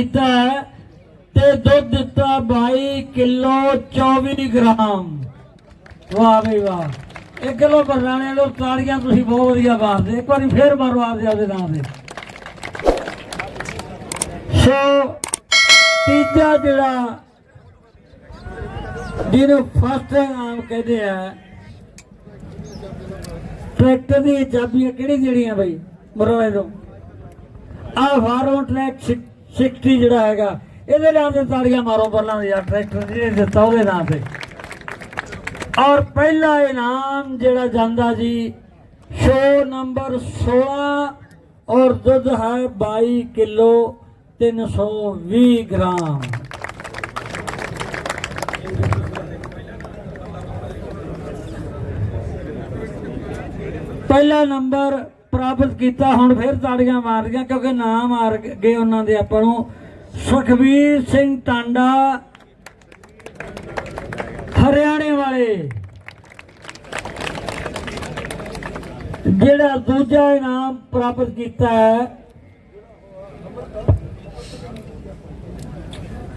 ਦਿੱਤਾ ਤੇ ਦੁੱਧ ਦਿੱਤਾ 22 ਕਿਲੋ 24 ਗ੍ਰਾਮ। ਵਾਹ ਬਈ ਵਾਹ। ਇੱਕ ਕਿਲੋ ਬਰਨਾਣੇ ਲੋ ਤਾੜੀਆਂ ਤੁਸੀਂ ਬਹੁਤ ਵਧੀਆ ਮਾਰਦੇ ਇੱਕ ਵਾਰੀ ਫੇਰ ਮਾਰੋ ਆਪਦੇ ਆਪਦੇ ਨਾਮ ਦੇ ਸੋ ਤੀਜਾ ਜਿਹੜਾ ਜਿਹਨੂੰ ਫਸਟ ਨਾਮ ਕਹਿੰਦੇ ਆ, ਟਰੈਕਟਰ ਦੀ ਚਾਬੀਆਂ ਕਿਹੜੀ ਜਿਹੜੀਆਂ ਬਈ? ਮਰੋਏ ਤੋਂ। ਆ ਫਾਰਮ ਟਰੈਕ 60 ਜਿਹੜਾ ਹੈਗਾ, ਇਹਦੇ ਨਾਮ ਤੇ ਤਾੜੀਆਂ ਮਾਰੋ ਬੱਲਾਂ ਦੇ ਯਾਰ ਟਰੈਕਟਰ ਜਿਹਨੇ ਦਿੱਤਾ ਉਹਦੇ ਨਾਮ ਤੇ। ਔਰ ਪਹਿਲਾ ਇਨਾਮ ਜਿਹੜਾ ਜਾਂਦਾ ਜੀ ਸ਼ੋ ਨੰਬਰ 16 ਔਰ ਦੁੱਧ ਹੈ 22 ਕਿਲੋ 320 ਗ੍ਰਾਮ। ਪਹਿਲਾ ਨੰਬਰ ਪ੍ਰਾਪਤ ਕੀਤਾ, ਹੁਣ ਫਿਰ ਤਾੜੀਆਂ ਮਾਰਦੀਆਂ, ਕਿਉਂਕਿ ਨਾਮ ਮਾਰ ਗਏ ਉਹਨਾਂ ਦੇ ਆਪਾਂ ਨੂੰ। ਸੁਖਵੀਰ ਸਿੰਘ ਟਾਂਡਾ, ਹਰਿਆਣੇ ਵਾਲੇ। ਜਿਹੜਾ ਦੂਜਾ ਇਨਾਮ ਪ੍ਰਾਪਤ ਕੀਤਾ ਹੈ,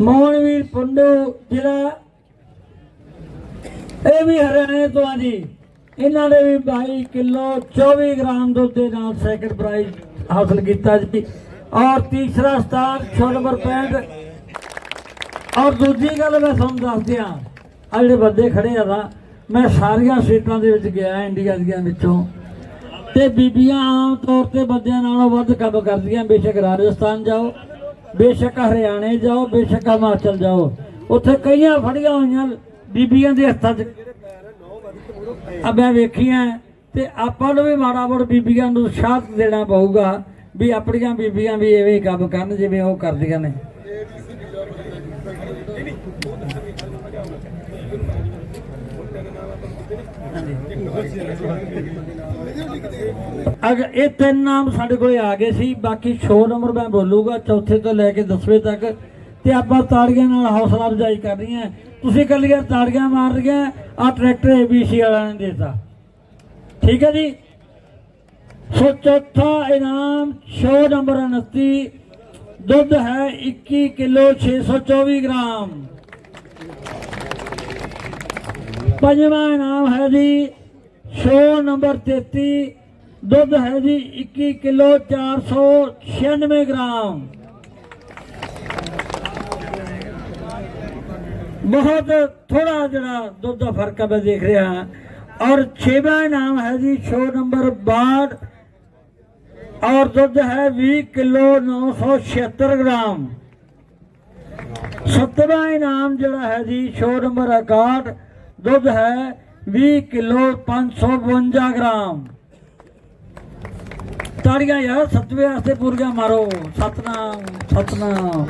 ਮੋਹਨਵੀਰ ਪੁੰਡੂ ਜਿਹੜਾ ਇਹ ਵੀ ਹਰਿਆਣੇ ਤੋਂ ਆ ਜੀ। ਇਹਨਾਂ ਨੇ ਵੀ 22 ਕਿਲੋ 24 ਗ੍ਰਾਮ ਦੁੱਧ ਦੇ ਨਾਲ ਸੈਕਿੰਡ ਪ੍ਰਾਈਜ਼ ਹਾਸਲ ਕੀਤਾ ਜੀ। ਔਰ ਤੀਸਰਾ ਸਥਾਨ 6 ਨੰਬਰ 65 ਔਰ ਦੂਜੀ ਗੱਲ ਮੈਂ ਤੁਹਾਨੂੰ ਦੱਸ ਦਿਆਂ ਆ ਜਿਹੜੇ ਬੰਦੇ ਖੜੇ ਆ ਨਾ, ਮੈਂ ਸਾਰੀਆਂ ਸੀਟਾਂ ਦੇ ਵਿੱਚ ਗਿਆ ਇੰਡੀਆ ਦੀਆਂ ਵਿੱਚੋਂ। ਤੇ ਬੀਬੀਆਂ ਆਮ ਤੌਰ ਤੇ ਬੰਦਿਆਂ ਨਾਲੋਂ ਵੱਧ ਕੰਮ ਕਰਦੀਆਂ, ਬੇਸ਼ੱਕ ਰਾਜਸਥਾਨ ਜਾਓ, ਬੇਸ਼ੱਕ ਹਰਿਆਣੇ ਜਾਓ, ਬੇਸ਼ੱਕ ਹਿਮਾਚਲ ਜਾਓ। ਉੱਥੇ ਕਈਆਂ ਫੜੀਆਂ ਹੋਈਆਂ ਬੀਬੀਆਂ ਦੇ ਹੱਥਾਂ 'ਚ। ਆ ਮੈਂ ਵੇਖੀਆਂ ਤੇ ਆਪਾਂ ਨੂੰ ਵੀ ਮਾੜਾ ਮੋੜ ਬੀਬੀਆਂ ਨੂੰ ਸਾਥ ਦੇਣਾ ਪਊਗਾ ਵੀ ਆਪਣੀਆਂ ਬੀਬੀਆਂ ਵੀ ਐਵੇਂ ਕੰਮ ਕਰਨ ਜਿਵੇਂ ਉਹ ਕਰਦੀਆਂ ਨੇ। ਅਗਰ ਇਹ ਤਿੰਨ ਨਾਮ ਸਾਡੇ ਕੋਲੇ ਆ ਗਏ ਸੀ, ਬਾਕੀ 6 ਨੰਬਰ ਮੈਂ ਬੋਲੂਗਾ, ਚੌਥੇ ਤੋਂ ਲੈ ਕੇ 10ਵੇਂ ਤੱਕ ਤੇ ਆਪਾਂ ਤਾੜੀਆਂ ਨਾਲ ਹੌਸਲਾ ਅਫਜ਼ਾਈ ਕਰਨੀ ਹੈ। ਤੁਸੀਂ ਕੱਲੀਆਂ ਤਾੜੀਆਂ ਮਾਰ ਰਹੀਆਂ ਆ ਟਰੈਕਟਰ ਏਬੀਸੀ ਵਾਲਿਆਂ ਨੇ ਦਿੱਤਾ। ਠੀਕ ਹੈ ਜੀ? ਸੋ ਚੌਥਾ ਇਨਾਮ ਸ਼ੋ ਨੰਬਰ 29 ਦੁੱਧ ਹੈ 21 ਕਿਲੋ 624 ਗ੍ਰਾਮ। ਪੰਜਵਾਂ ਇਨਾਮ ਹੈ ਜੀ ਸ਼ੋ ਨੰਬਰ 33 ਦੁੱਧ ਹੈ ਜੀ 21 ਕਿਲੋ 496 ਗ੍ਰਾਮ। ਬਹੁਤ ਥੋੜਾ ਜਿਹੜਾ ਦੁੱਧ ਦਾ ਫ਼ਰਕ ਹੈ ਮੈਂ ਦੇਖ ਰਿਹਾ। ਹਾਂ ਔਰ ਛੇਵਾਂ ਇਨਾਮ ਹੈ ਜੀ ਸ਼ੋ ਨੰਬਰ 62 ਔਰ ਦੁੱਧ ਹੈ 20 ਕਿਲੋ 976 ਗ੍ਰਾਮ। ਸੱਤਵਾਂ ਇਨਾਮ ਜਿਹੜਾ ਹੈ ਜੀ ਸ਼ੋ ਨੰਬਰ 61 ਦੁੱਧ ਹੈ 20 ਕਿਲੋ 552 ਗ੍ਰਾਮ। ਤਾੜੀਆਂ ਯਾਰ, ਸੱਤਵੇਂ ਵਾਸਤੇ ਪੂਰੀਆਂ ਮਾਰੋ। ਸਤਨਾਮ ਸਤਨਾਮ।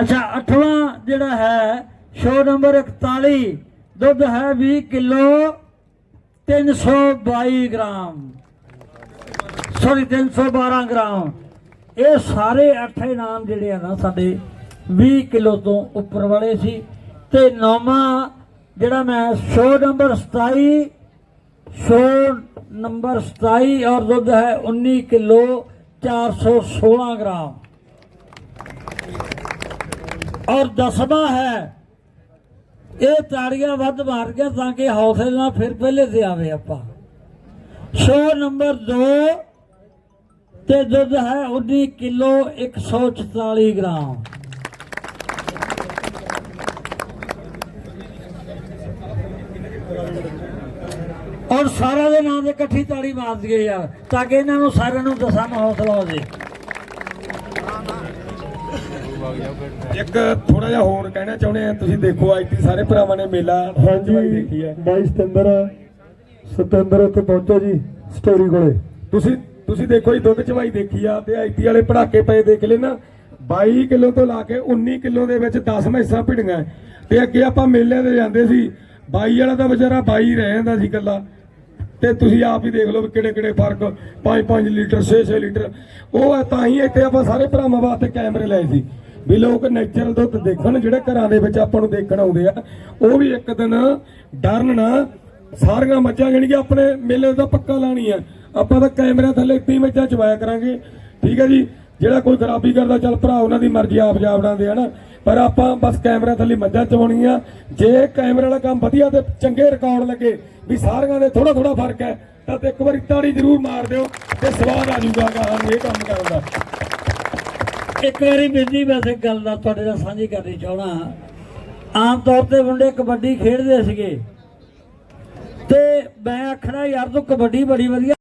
ਅੱਛਾ, ਅੱਠਵਾਂ ਜਿਹੜਾ ਹੈ ਸ਼ੋ ਨੰਬਰ 41 ਦੁੱਧ ਹੈ 20 ਕਿਲੋ 322 ਗ੍ਰਾਮ। Sorry 312 gram. ਇਹ ਸਾਰੇ ਅੱਠ ਇਨਾਮ ਜਿਹੜੇ ਆ ਨਾ ਸਾਡੇ 20 ਕਿਲੋ ਤੋਂ ਉੱਪਰ ਵਾਲੇ ਸੀ। ਤੇ ਨੌਵਾਂ ਜਿਹੜਾ ਮੈਂ ਸ਼ੋ ਨੰਬਰ 27 ਸ਼ੋ ਨੰਬਰ 27 ਔਰ ਦੁੱਧ ਹੈ 19 ਕਿਲੋ 416 ਗ੍ਰਾਮ। ਔਰ ਦਸਵਾਂ ਹੈ, ਇਹ ਤਾੜੀਆਂ ਵੱਧ ਮਾਰ ਕੇ ਤਾਂ ਕਿ ਹੌਸਲੇ ਨਾਲ ਫਿਰ ਪਹਿਲੇ ਤੇ ਆਵੇ ਆਪਾਂ। ਸ਼ੋ ਨੰਬਰ 2 ਤੇ ਦੁੱਧ ਹੈ 19 ਕਿਲੋ 144 ਗ੍ਰਾਮ। ਔਰ ਸਾਰਾ ਦੇ ਨਾਂ ਦੇ ਇਕੱਠੀ ਤਾੜੀ ਮਾਰ ਦਈਏ ਯਾਰ, ਤਾਂ ਕਿ ਇਹਨਾਂ ਨੂੰ ਸਾਰਿਆਂ ਨੂੰ ਦਸਾਂ ਹੌਸਲਾ ਹੋ ਜੇ। ਇੱਕ ਥੋੜਾ ਜਿਹਾ ਹੋਰ ਕਹਿਣਾ ਚਾਹੁੰਦੇ ਆ ਤੁਸੀਂ ਦੇਖੋ ਅੱਜ ਤੀ ਸਾਰੇ ਭਰਾਵਾਂ ਨੇ ਮੇਲਾ ਹਾਂਜੀ ਦੇਖੀ ਹੈ। 22 ਸਤੰਬਰ ਸਤੰਬਰ ਉੱਤੇ ਪਹੁੰਚੋ ਜੀ ਸਟੋਰੀ ਕੋਲੇ। ਤੁਸੀਂ ਤੁਸੀਂ ਦੇਖੋ ਜੀ ਦੁੱਧ ਚਵਾਈ ਦੇਖੀ ਆ ਤੇ ਆਈਟੀ ਵਾਲੇ ਪੜਾਕੇ ਪਏ ਦੇਖ ਲੈ ਨਾ 22 ਕਿਲੋ ਤੋਂ ਲਾ ਕੇ 19 ਕਿਲੋ ਦੇ ਵਿੱਚ 10 ਮੈਸਾਂ ਭਿੜੀਆਂ। ਤੇ ਅੱਗੇ ਆਪਾਂ ਮੇਲਿਆਂ ਤੇ ਜਾਂਦੇ ਸੀ 22 ਵਾਲਾ ਤਾਂ ਵਿਚਾਰਾ 22 ਰਹਿ ਜਾਂਦਾ ਸੀ ਕੱਲਾ ਤੇ ਤੁਸੀਂ ਆਪ ਹੀ ਦੇਖ ਲਓ ਵੀ ਕਿਹੜੇ ਕਿਹੜੇ ਫ਼ਰਕ 5-5 ਲੀਟਰ 6-6 ਲੀਟਰ। ਉਹ ਤਾਂ ਹੀ ਇੱਥੇ ਆਪਾਂ ਸਾਰੇ ਭਰਾਵਾਂ ਵਾਸਤੇ ਕੈਮਰੇ ਲਾਏ ਸੀ। ਵੀ ਲੋਕ ਨੇਚਰਲ ਦੁੱਧ ਦੇਖਣ, ਜਿਹੜੇ ਘਰਾਂ ਦੇ ਵਿੱਚ ਆਪਾਂ ਨੂੰ ਦੇਖਣ ਆਉਂਦੇ ਆ, ਉਹ ਵੀ ਇੱਕ ਦਿਨ ਡਰਨ ਨਾ, ਸਾਰੀਆਂ ਮੱਝਾਂ ਜਾਣੀ ਕਿ ਆਪਣੇ ਮੇਲੇ ਦਾ ਪੱਕਾ ਲਾਣੀ ਆ ਆਪਾਂ ਤਾਂ ਕੈਮਰੇ ਥੱਲੇ 30 ਮੱਝਾਂ ਚਵਾਇਆ ਕਰਾਂਗੇ। ਠੀਕ ਹੈ ਜੀ? ਜਿਹੜਾ ਕੋਈ ਖਰਾਬੀ ਕਰਦਾ, ਚੱਲ ਭਰਾ, ਉਹਨਾਂ ਦੀ ਮਰਜ਼ੀ ਆਪ ਜਾ ਬਣਾਉਂਦੇ ਹਨਾ ਪਰ ਆਪਾਂ ਬਸ ਕੈਮਰਾ ਥੱਲੇ ਮੱਝਾਂ ਚਵਾਉਣੀਆਂ ਜੇ ਕੈਮਰੇ ਵਾਲਾ ਕੰਮ ਵਧੀਆ ਤੇ ਚੰਗੇ ਰਿਕਾਰਡ ਲੱਗੇ ਵੀ ਸਾਰਿਆਂ ਦੇ ਥੋੜਾ ਥੋੜਾ ਫ਼ਰਕ ਹੈ, ਤਾਂ ਇੱਕ ਵਾਰੀ ਤਾੜੀ ਜ਼ਰੂਰ ਮਾਰ ਦਿਓ ਤੇ ਸਵਾਦ ਆ ਜੂਗਾ ਸਾਨੂੰ ਇਹ ਕੰਮ ਕਰਨ ਦਾ। ਇੱਕ ਵਾਰੀ ਬਿੰਦੀ ਵੈਸੇ ਗੱਲ ਦਾ ਤੁਹਾਡੇ ਨਾਲ ਸਾਂਝੀ ਕਰਨੀ ਚਾਹਣਾ ਆਮ ਤੌਰ ਤੇ ਮੁੰਡੇ ਕਬੱਡੀ ਖੇਡਦੇ ਸੀਗੇ। ਤੇ ਮੈਂ ਆਖਣਾ, ਯਾਰ ਤੂੰ ਕਬੱਡੀ ਬੜੀ ਵਧੀਆ